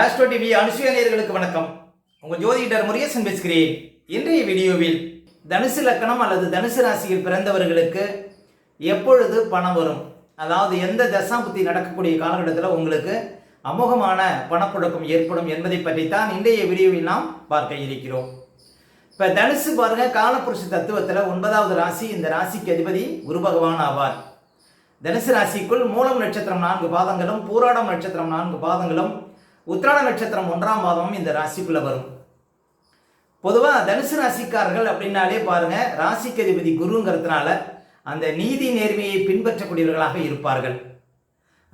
Astro TV Anusuya நேயர்களுக்கு வணக்கம். உங்கள் ஜோதிடர் முருகேசன் பேசுகிறேன். இன்றைய வீடியோவில் தனுசு லக்கணம் அல்லது தனுசு ராசியில் பிறந்தவர்களுக்கு எப்பொழுது பணம் வரும்? அதாவது எந்த தசாபுத்தி நடக்கக்கூடிய காலகட்டத்தில் உங்களுக்கு அமோகமான பணப்புழக்கம் ஏற்படும் என்பதை பற்றித்தான் இன்றைய வீடியோவில் நாம் பார்க்க இருக்கிறோம். இப்போ தனுசு பாருங்க காலப்புருஷ தத்துவத்தில் ஒன்பதாவது ராசி இந்த ராசிக்கு அதிபதி குரு பகவான் ஆவார். தனுசு ராசிக்குள் மூலம் நட்சத்திரம் நான்கு பாதங்களும் பூராடம் நட்சத்திரம் நான்கு பாதங்களும் உத்திராட நட்சத்திரம் ஒன்றாம் மாதமும் இந்த ராசிக்குள்ளே வரும். பொதுவாக தனுசு ராசிக்காரர்கள் அப்படின்னாலே பாருங்க ராசிக்கு அதிபதி குருங்கிறதுனால அந்த நீதி நேர்மையை பின்பற்றக்கூடியவர்களாக இருப்பார்கள்.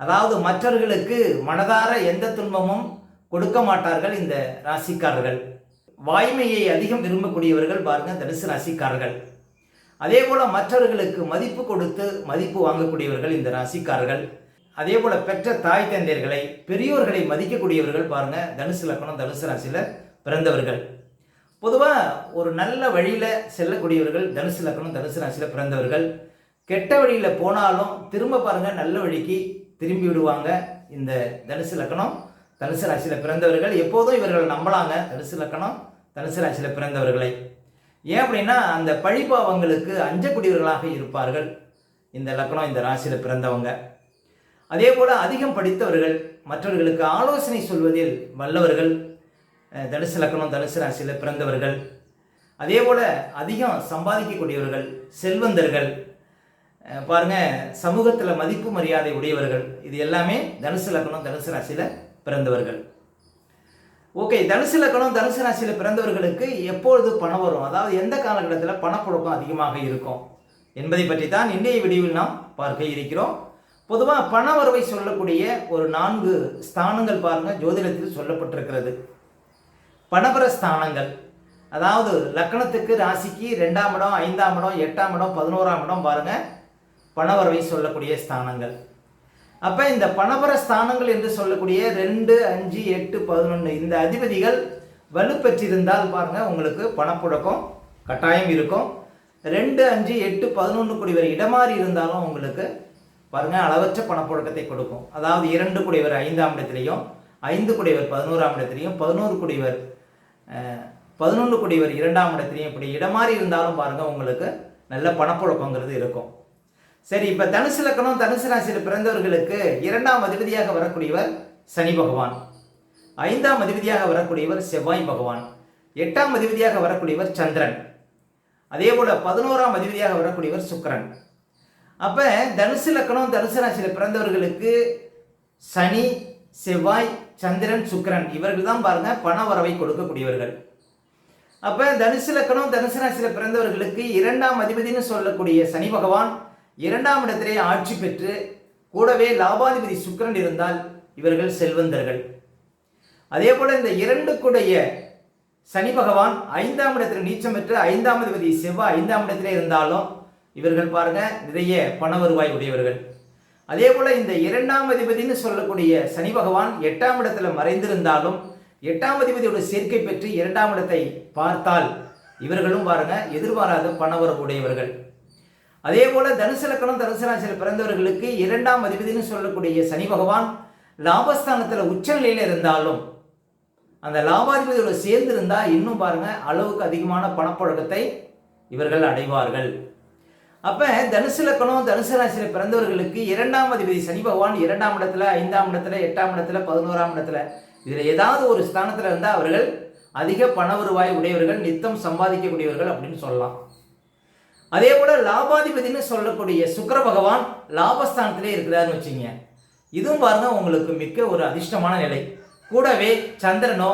அதாவது மற்றவர்களுக்கு மனதார எந்த துன்பமும் கொடுக்க மாட்டார்கள் இந்த ராசிக்காரர்கள். வாய்மையை அதிகம் விரும்பக்கூடியவர்கள் பாருங்க தனுசு ராசிக்காரர்கள். அதே போல மற்றவர்களுக்கு மதிப்பு கொடுத்து மதிப்பு வாங்கக்கூடியவர்கள் இந்த ராசிக்காரர்கள். அதே போல பெற்ற தாய் தந்தையர்களை பெரியோர்களை மதிக்கக்கூடியவர்கள் பாருங்க. தனுசு லக்கணம் தனுசு ராசியில பிறந்தவர்கள். பொதுவாக ஒரு நல்ல வழியில் செல்லக்கூடியவர்கள் தனுசு லக்கணம் தனுசு ராசியில் பிறந்தவர்கள். கெட்ட வழியில் போனாலும் திரும்ப பாருங்க நல்ல வழிக்கு திரும்பி விடுவாங்க. இந்த தனுசு லக்கணம் தனுசு ராசியில் பிறந்தவர்கள். எப்போதும் இவர்கள் நம்பலாங்க தனுசு லக்கணம் தனுசு ராசியில் பிறந்தவர்களை. ஏன் அப்படின்னா அந்த பழிபாவங்களுக்கு அஞ்சக்கூடியவர்களாக இருப்பார்கள். இந்த லக்கணம் இந்த ராசியில் பிறந்தவங்க. அதே போல் அதிகம் படித்தவர்கள் மற்றவர்களுக்கு ஆலோசனை சொல்வதில் வல்லவர்கள் தனுசு லக்கணம் தனுசு ராசியில் பிறந்தவர்கள். அதே போல் அதிகம் சம்பாதிக்கக்கூடியவர்கள் செல்வந்தர்கள் பாருங்கள் சமூகத்தில் மதிப்பு மரியாதை உடையவர்கள். இது எல்லாமே தனுசு லக்கணம் தனுசு ராசியில் பிறந்தவர்கள். ஓகே தனுசு லக்கணம் தனுசு ராசியில் பிறந்தவர்களுக்கு எப்பொழுது பணம் வரும்? அதாவது எந்த காலகட்டத்தில் பணப்புழக்கம் அதிகமாக இருக்கும்? என்பதை பற்றி தான் இன்றைய வீடியோவில் நாம் பார்க்க இருக்கிறோம். பொதுவாக பண வரவை சொல்லக்கூடிய ஒரு நான்கு ஸ்தானங்கள் பாருங்கள் ஜோதிடத்தில் சொல்லப்பட்டிருக்கிறது. பணபர ஸ்தானங்கள் அதாவது லக்கணத்துக்கு ராசிக்கு ரெண்டாம் இடம் ஐந்தாம் இடம் எட்டாம் இடம் பதினோராம் இடம் பாருங்கள் பணவரவை சொல்லக்கூடிய ஸ்தானங்கள். அப்போ இந்த பணபர ஸ்தானங்கள் என்று சொல்லக்கூடிய ரெண்டு அஞ்சு எட்டு பதினொன்று இந்த அதிபதிகள் வலுப்பெற்றிருந்தால் பாருங்கள் உங்களுக்கு பணப்புழக்கம் கட்டாயம் இருக்கும். ரெண்டு அஞ்சு எட்டு பதினொன்று குடிவர் இடமாறி இருந்தாலும் உங்களுக்கு பாருங்க அளவற்ற பணப்புழக்கத்தை கொடுக்கும். அதாவது இரண்டு குடைவர் ஐந்தாம் இடத்திலையும் ஐந்து குடைவர் பதினோராம் இடத்திலையும் பதினோரு குடிவர் பதினொன்று குடைவர் இரண்டாம் இடத்திலையும் இப்படி இடமாறி இருந்தாலும் பாருங்க உங்களுக்கு நல்ல பணப்புழக்கங்கிறது இருக்கும். சரி இப்போ தனுசு லக்கணம் தனுசு ராசியில் பிறந்தவர்களுக்கு இரண்டாம் அதிபதியாக வரக்கூடியவர் சனி பகவான். ஐந்தாம் அதிபதியாக வரக்கூடியவர் செவ்வாய் பகவான். எட்டாம் அதிபதியாக வரக்கூடியவர் சந்திரன். அதே போல பதினோராம் அதிபதியாக வரக்கூடியவர் சுக்கிரன். அப்போ தனுசு லக்கணம் தனுசு ராசியில் பிறந்தவர்களுக்கு சனி செவ்வாய் சந்திரன் சுக்கிரன் இவர்கள் தான் பாருங்க பண வரவை கொடுக்கக்கூடியவர்கள். அப்போ தனுசு லக்கணம் தனுசு ராசியில் பிறந்தவர்களுக்கு இரண்டாம் அதிபதினு சொல்லக்கூடிய சனி பகவான் இரண்டாம் இடத்திலே ஆட்சி பெற்று கூடவே லாபாதிபதி சுக்கிரன் இருந்தால் இவர்கள் செல்வந்தர்கள். அதே போல இந்த இரண்டுக்குடைய சனி பகவான் ஐந்தாம் இடத்தில் நீச்சம் பெற்று ஐந்தாம் அதிபதி செவ்வாய் ஐந்தாம் இடத்திலே இருந்தாலும் இவர்கள் பாருங்க நிறைய பண வருவாய் உடையவர்கள். அதே போல இந்த இரண்டாம் அதிபதினு சொல்லக்கூடிய சனி பகவான் எட்டாம் இடத்துல மறைந்திருந்தாலும் எட்டாம் அதிபதியோட சேர்க்கை பெற்று இரண்டாம் இடத்தை பார்த்தால் இவர்களும் பாருங்க எதிர்பாராத பணவரவு உடையவர்கள். அதே போல தனுசு லக்கணம் தனுசு ராசியில் பிறந்தவர்களுக்கு இரண்டாம் அதிபதினு சொல்லக்கூடிய சனி பகவான் லாபஸ்தானத்தில் உச்சநிலையில் இருந்தாலும் அந்த லாபாதிபதியோட சேர்ந்துருந்தால் இன்னும் பாருங்க அளவுக்கு அதிகமான பணப்புழக்கத்தை இவர்கள் அடைவார்கள். அப்போ தனுசு லக்கணம் தனுசு ராசியில் பிறந்தவர்களுக்கு இரண்டாம் அதிபதி சனி பகவான் இரண்டாம் இடத்துல ஐந்தாம் இடத்துல எட்டாம் இடத்துல பதினோராம் இடத்துல. இதில் ஏதாவது ஒரு ஸ்தானத்தில் இருந்தால் அவர்கள் அதிக பண வருவாய் உடையவர்கள் நித்தம் சம்பாதிக்கக்கூடியவர்கள் அப்படின்னு சொல்லலாம். அதே போல லாபாதிபதினு சொல்லக்கூடிய சுக்கர பகவான் லாபஸ்தானத்திலே இருக்கிறாருன்னு வச்சுங்க. இதுவும் பாருங்க உங்களுக்கு மிக்க ஒரு அதிர்ஷ்டமான நிலை. கூடவே சந்திரனோ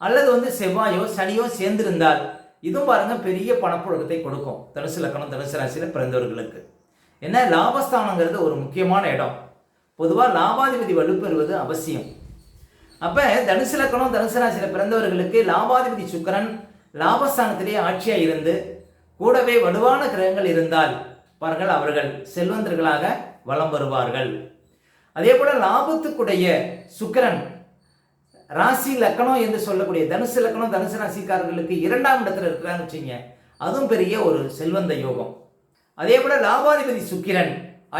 அல்லது வந்து செவ்வாயோ சனியோ சேர்ந்திருந்தால் இதுவும் பாருங்க பெரிய பணப்புழக்கத்தை கொடுக்கும். தனுசு லக்கணம் தனுசு ராசியில் பிறந்தவர்களுக்கு. என்ன? லாபஸ்தானங்கிறது ஒரு முக்கியமான இடம். பொதுவாக லாபாதிபதி வலுப்பெறுவது அவசியம். அப்போ தனுசு லக்கணம் தனுசு ராசியில் பிறந்தவர்களுக்கு லாபாதிபதி சுக்கிரன் லாபஸ்தானத்திலேயே ஆட்சியாக இருந்து கூடவே வலுவான கிரகங்கள் இருந்தால் பாருங்கள் அவர்கள் செல்வந்தர்களாக வலம் வருவார்கள். அதே போல லாபத்துக்குடைய சுக்கிரன் ராசி லக்கணம் என்று சொல்லக்கூடிய தனுசு லக்கணம் தனுசு ராசிக்காரர்களுக்கு இரண்டாம் இடத்துல இருக்கிறான்னு வச்சுங்க அதுவும் பெரிய ஒரு செல்வந்த யோகம். அதே போல லாபாதிபதி சுக்கிரன்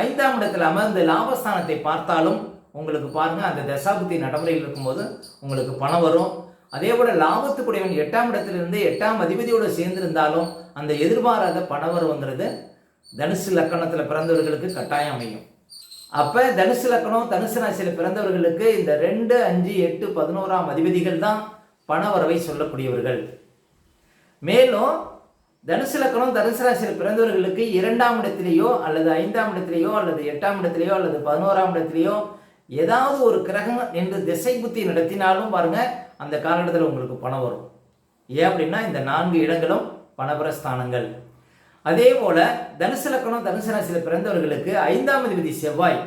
ஐந்தாம் இடத்தில் அமர்ந்து லாபஸ்தானத்தை பார்த்தாலும் உங்களுக்கு பாருங்க அந்த தசாபுத்தி நடைமுறையில் இருக்கும்போது உங்களுக்கு பணம் வரும். அதே போல லாபத்துக்குடையவன் எட்டாம் இடத்திலிருந்து எட்டாம் அதிபதியோடு சேர்ந்திருந்தாலும் அந்த எதிர்பாராத பணவரவுங்கிறது தனுசு லக்கணத்தில் பிறந்தவர்களுக்கு கட்டாயம் அமையும். அப்போ தனுசு லக்கணம் தனுசு ராசியில் பிறந்தவர்களுக்கு இந்த ரெண்டு அஞ்சு எட்டு பதினோராம் அதிபதிகள் தான் பணவரவை சொல்லக்கூடியவர்கள். மேலும் தனுசு லக்கணம் தனுசு ராசியில் பிறந்தவர்களுக்கு இரண்டாம் இடத்திலேயோ அல்லது ஐந்தாம் இடத்திலேயோ அல்லது எட்டாம் இடத்திலேயோ அல்லது பதினோராம் இடத்திலேயோ ஏதாவது ஒரு கிரகம் என்று திசை புத்தி நடத்தினாலும் பாருங்க அந்த காலகட்டத்தில் உங்களுக்கு பணம் வரும். ஏன் அப்படின்னா இந்த நான்கு இடங்களும் பணபர ஸ்தானங்கள் அதே போல தனுசு லக்கணம் தனுசு ராசியில் பிறந்தவர்களுக்கு ஐந்தாம் அதிபதி செவ்வாய்.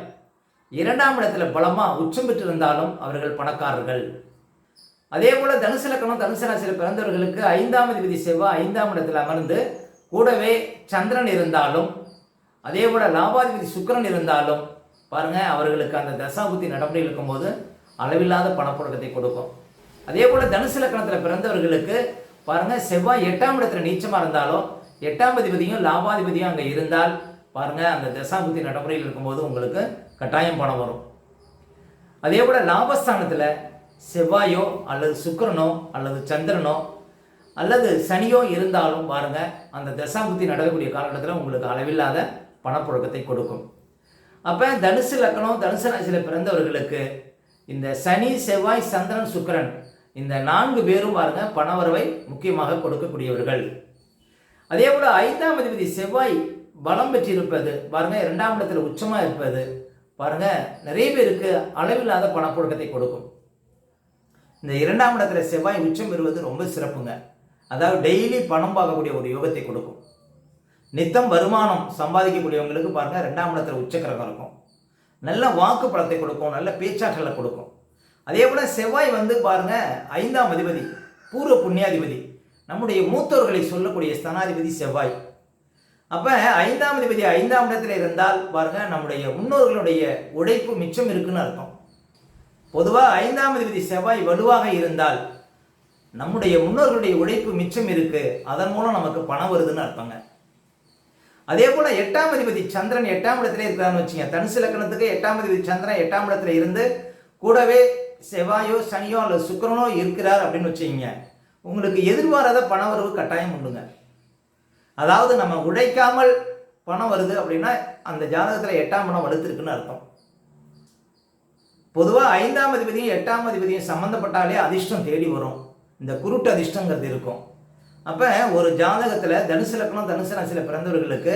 இரண்டாம் இடத்துல பலமா உச்சம் பெற்றிருந்தாலும் அவர்கள் பணக்காரர்கள். அதே போல தனுசு லக்கணம் தனுசு ராசியில் பிறந்தவர்களுக்கு ஐந்தாம் அதிபதி செவ்வாய் ஐந்தாம் இடத்தில் அமர்ந்து கூடவே சந்திரன் இருந்தாலும் அதே போல லாபாதிபதி சுக்கிரன் இருந்தாலும் பாருங்க அவர்களுக்கு அந்த தசாபுத்தி நடைமுறையில் இருக்கும்போது அளவில்லாத பணப்புழக்கத்தை கொடுக்கும். அதே போல தனுசு லக்கணத்தில் பிறந்தவர்களுக்கு பாருங்க செவ்வாய் எட்டாம் இடத்துல நீச்சமா இருந்தாலும் எட்டாம் அதிபதியும் லாபாதிபதியும் அங்கே இருந்தால் பாருங்கள் அந்த தசாபுத்தி நடைமுறையில் இருக்கும்போது உங்களுக்கு கட்டாயம் பணம் வரும். அதே போல் லாபஸ்தானத்தில் செவ்வாயோ அல்லது சுக்கரனோ அல்லது சந்திரனோ அல்லது சனியோ இருந்தாலும் பாருங்கள் அந்த தசாபுத்தி நடக்கக்கூடிய காலகட்டத்தில் உங்களுக்கு அளவில்லாத பணப்புழக்கத்தை கொடுக்கும். அப்போ தனுசு லக்கணம் தனுசு ராசியில் பிறந்தவர்களுக்கு இந்த சனி செவ்வாய் சந்திரன் சுக்கரன் இந்த நான்கு பேரும் பாருங்கள் பணவரவை முக்கியமாக கொடுக்கக்கூடியவர்கள். அதே போல ஐந்தாம் அதிபதி செவ்வாய் பலம் பெற்றிருப்பது. பாருங்க இரண்டாம் இடத்துல உச்சமா இருப்பது. பாருங்க நிறைய பேருக்கு அளவில்லாத பணப்புழக்கத்தை கொடுக்கும். இந்த இரண்டாம் இடத்துல செவ்வாய் உச்சம் பெறுவது ரொம்ப சிறப்புங்க. அதாவது டெய்லி பணம் பார்க்கக்கூடிய ஒரு யோகத்தை கொடுக்கும். நித்தம் வருமானம் சம்பாதிக்கக்கூடியவங்களுக்கு பாருங்க ரெண்டாம் இடத்துல உச்சக்கிரகம் இருக்கும். நல்ல வாக்கு பலத்தை கொடுக்கும் நல்ல பேச்சாற்றலை கொடுக்கும். அதே போல செவ்வாய் வந்து பாருங்க ஐந்தாம் அதிபதி பூர்வ புண்ணியாதிபதி. நம்முடைய மூத்தோர்களை சொல்லக்கூடிய ஸ்தனாதிபதி செவ்வாய். அப்ப ஐந்தாம் அதிபதி ஐந்தாம் இடத்துல இருந்தால் பாருங்க நம்முடைய முன்னோர்களுடைய உழைப்பு மிச்சம் இருக்குன்னு அர்த்தம். பொதுவாக ஐந்தாம் அதிபதி செவ்வாய் வலுவாக இருந்தால் நம்முடைய முன்னோர்களுடைய உழைப்பு மிச்சம் இருக்கு அதன் மூலம் நமக்கு பணம் வருதுன்னு அர்த்தங்க. அதே போல எட்டாம் அதிபதி சந்திரன் எட்டாம் இடத்துல இருக்கிறான்னு வச்சுங்க தனுசு லக்கணத்துக்கு எட்டாம் அதிபதி சந்திரன் எட்டாம் இடத்துல இருந்து கூடவே செவ்வாயோ சனியோ அல்லது சுக்கிரனோ இருக்கிறார் அப்படின்னு வச்சுக்கிங்க உங்களுக்கு எதிர்பாராத பண வரவு கட்டாயம் உண்டுங்க. அதாவது நம்ம உழைக்காமல் பணம் வருது அப்படின்னா அந்த ஜாதகத்தில் எட்டாம் பணம் வலுத்திருக்குன்னு அர்த்தம். பொதுவாக ஐந்தாம் அதிபதியும் எட்டாம் அதிபதியும் சம்மந்தப்பட்டாலே அதிர்ஷ்டம் தேடி வரும். இந்த குருட்டு அதிர்ஷ்டங்கிறது இருக்கும். அப்போ ஒரு ஜாதகத்தில் தனுசு லக்னம் தனுசு ராசியில் பிறந்தவர்களுக்கு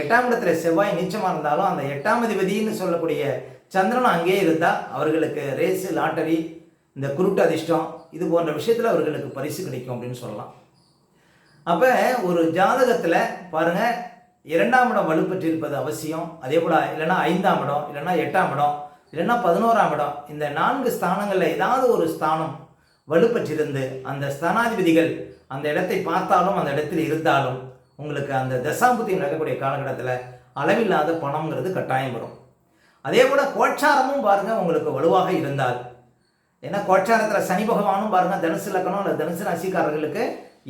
எட்டாம் இடத்துல செவ்வாய் நீச்சமாக இருந்தாலும் அந்த எட்டாம் அதிபதினு சொல்லக்கூடிய சந்திரன் அங்கேயே இருந்தால் அவர்களுக்கு ரேஸு லாட்டரி இந்த குருட்டு அதிர்ஷ்டம் இது போன்ற விஷயத்தில் அவர்களுக்கு பரிசு கிடைக்கும் அப்படின்னு சொல்லலாம். அப்போ ஒரு ஜாதகத்தில் பாருங்கள் இரண்டாம் இடம் வலுப்பெற்றிருப்பது அவசியம். அதே போல் இல்லைன்னா ஐந்தாம் இடம் இல்லைன்னா எட்டாம் இடம் இல்லைன்னா பதினோராம் இடம். இந்த நான்கு ஸ்தானங்களில் ஏதாவது ஒரு ஸ்தானம் வலுப்பெற்றிருந்து அந்த ஸ்தானாதிபதிகள் அந்த இடத்தை பார்த்தாலும் அந்த இடத்தில் இருந்தாலும் உங்களுக்கு அந்த தசாம்புத்தி நடக்கக்கூடிய காலகட்டத்தில் அளவில்லாத பணங்கிறது கட்டாயம் வரும். அதே போல் கோட்சாரமும் பாருங்கள் உங்களுக்கு வலுவாக இருந்தால் ஏன்னா கோச்சாரத்தில் சனி பகவானும் பாருங்கள் தனுசு லக்கணம் இல்லை தனுசு ராசிக்காரர்களுக்கு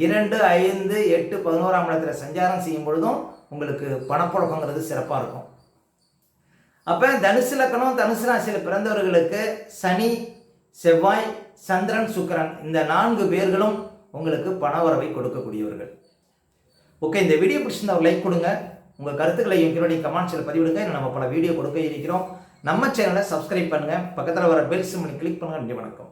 இரண்டு ஐந்து எட்டு பதினோராம் இடத்துல சஞ்சாரம் செய்யும் பொழுதும் உங்களுக்கு பணப்புழக்கங்கிறது சிறப்பாக இருக்கும். அப்போ தனுசு லக்கணம் தனுசு ராசியில் பிறந்தவர்களுக்கு சனி செவ்வாய் சந்திரன் சுக்கரன் இந்த நான்கு பேர்களும் உங்களுக்கு பணவரவை கொடுக்கக்கூடியவர்கள். ஓகே இந்த வீடியோ பிடிச்சிருந்தா லைக் கொடுங்க. உங்கள் கருத்துக்களையும் கீழே கமெண்ட்ஸில் பதிவிடுங்க. நம்ம பல வீடியோ கொடுக்க இருக்கிறோம். நம்ம சேனலை சப்ஸ்கிரைப் பண்ணுங்கள் பக்கத்தில் வர பெல் சிம்மனை கிளிக் பண்ணுங்கள் நன்றி வணக்கம்.